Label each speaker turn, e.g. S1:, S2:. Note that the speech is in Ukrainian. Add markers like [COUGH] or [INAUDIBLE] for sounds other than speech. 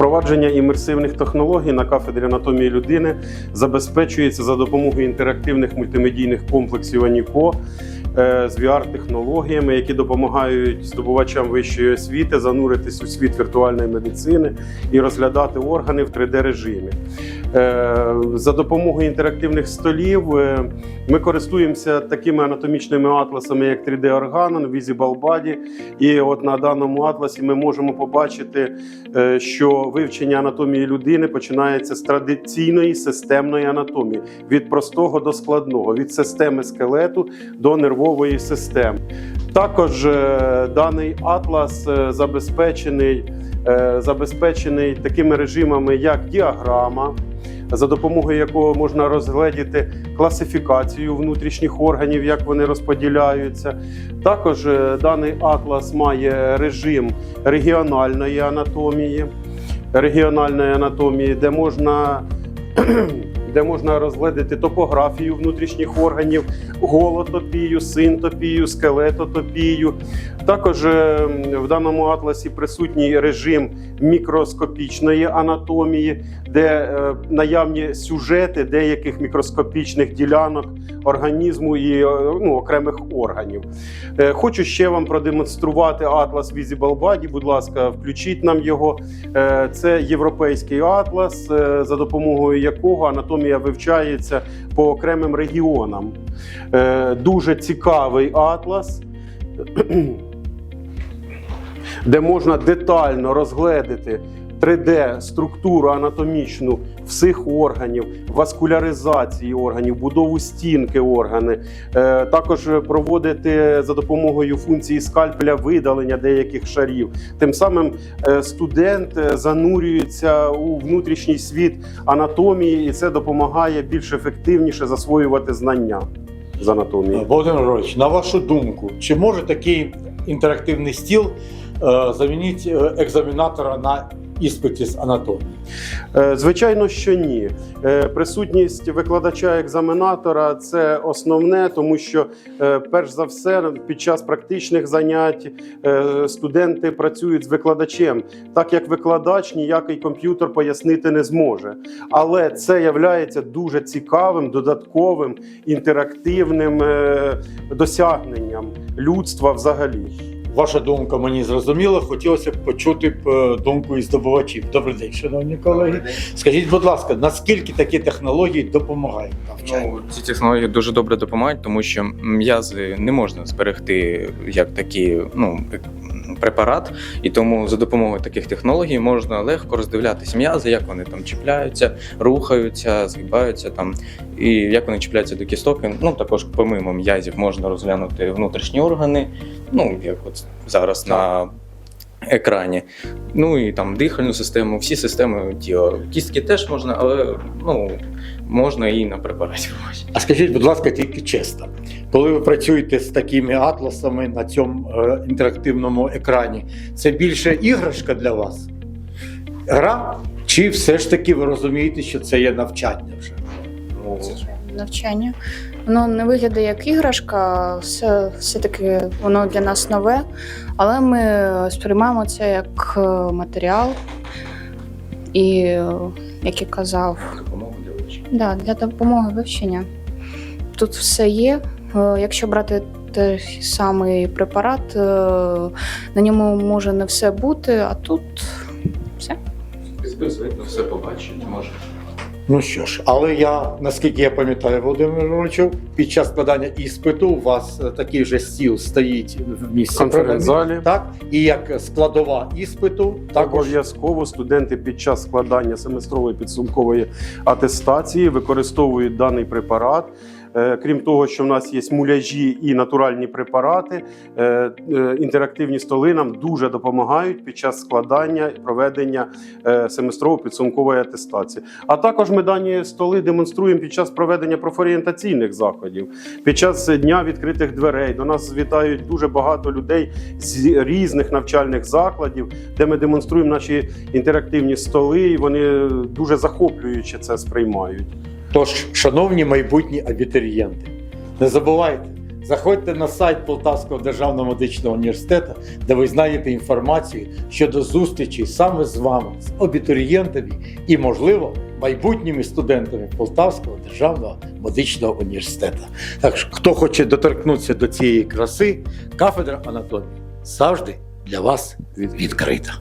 S1: Впровадження імерсивних технологій на кафедрі анатомії людини забезпечується за допомогою інтерактивних мультимедійних комплексів АНІКО е, з VR-технологіями, які допомагають здобувачам вищої освіти зануритись у світ віртуальної медицини і розглядати органи в 3D-режимі. Е, За допомогою інтерактивних столів е, ми користуємося такими анатомічними атласами, як 3D Organon, Visible Body. І от на даному атласі ми можемо побачити, е, що вивчення анатомії людини починається з традиційної системної анатомії від простого до складного, від системи скелету до нервової системи. Також е, даний атлас е, забезпечений, е, забезпечений такими режимами, як діаграма, за допомогою якого можна розгледіти класифікацію внутрішніх органів, як вони розподіляються. Також е, даний атлас має режим регіональної анатомії, регіональної анатомії, де можна. Де можна розгледіти топографію внутрішніх органів, голотопію, синтопію, скелетотопію. Також е, в даному атласі присутній режим мікроскопічної анатомії, де е, наявні сюжети деяких мікроскопічних ділянок організму і е, ну, окремих органів. Е, Хочу ще вам продемонструвати атлас Visible Body. Будь ласка, включіть нам його. Е, Це європейський атлас, за допомогою якого анатомія вивчається по окремим регіонам. Дуже цікавий атлас. [CLEARS THROAT] де можна детально розгледіти 3D структуру анатомічну всіх органів, васкуляризації органів, будову стінки органи, Е, також проводити за допомогою функції скальпеля видалення деяких шарів. Тим самим е, студент е, занурюється у внутрішній світ анатомії, і це допомагає більш ефективніше засвоювати знання з анатомії.
S2: Володимир Григорович, на вашу думку, чи може такий інтерактивний стіл е, замінити е, екзаменатора на іспиті з анатомії?
S1: Е, Звичайно, що ні. Е, Присутність викладача-екзаменатора це основне, тому що, е, перш за все, під час практичних занять студенти працюють з викладачем, так як викладач ніякий комп'ютер пояснити не зможе. Але це є дуже цікавим, додатковим, інтерактивним досягненням людства взагалі.
S2: Ваша думка мені зрозуміла. Хотілося б почути е, думку і здобувачів. Добрий день, шановні колеги. Скажіть, будь ласка, наскільки такі технології допомагають навчанню?
S3: Ну, ці технології дуже добре допомагають, тому що м'язи не можна зберегти як такі, ну, препарат, і тому за допомогою таких технологій можна легко роздивлятися м'язи, як вони там чіпляються, рухаються, згибаються там, і як вони чіпляються до кісток. Ну також помимо м'язів можна розглянути внутрішні органи, ну як от зараз на екрані. Ну і там дихальну систему, всі системи тіла. Кістки теж можна, але ну можна і на препараті.
S2: А скажіть, будь ласка, тільки чесно, коли ви працюєте з такими атласами на цьому е, інтерактивному екрані, це більше іграшка для вас? Гра? Чи все ж таки ви розумієте, що це є навчання вже?
S3: Ну,
S4: навчання. Воно не виглядає як іграшка, все, все-таки воно для нас нове, але ми сприймаємо це як е, матеріал. І, е, як я казав,
S3: допомогу
S4: да, для допомоги вивчення. Тут все є. Е, Якщо брати той самий препарат, е, на ньому може не все бути, а тут все.
S3: Видно, все побачити може.
S2: Ну що ж, але я, наскільки я пам'ятаю, Володимир Григоровичу, під час складання іспиту у вас е, такий же стіл стоїть в місці
S1: конференц-залі.
S2: так? І як складова іспиту, також
S1: Обов'язково студенти під час складання семестрової підсумкової атестації використовують даний препарат. Е, Крім того, що в нас є муляжі і натуральні препарати, е, е, інтерактивні столи нам дуже допомагають під час складання і проведення семестрової підсумкової атестації. А також ми дані столи демонструємо під час проведення профорієнтаційних заходів, під час дня відкритих дверей. До нас вітають дуже багато людей з різних навчальних закладів, де ми демонструємо наші інтерактивні столи, і вони дуже захоплююче це сприймають.
S2: Тож, шановні майбутні абітурієнти, не забувайте, Заходьте на сайт Полтавського державного медичного університету, де ви знайдете інформацію щодо зустрічі саме з вами, з абітурієнтами і, можливо, майбутніми студентами Полтавського державного медичного університету. Так що, хто хоче доторкнутися до цієї краси, кафедра анатомії завжди для вас відкрита.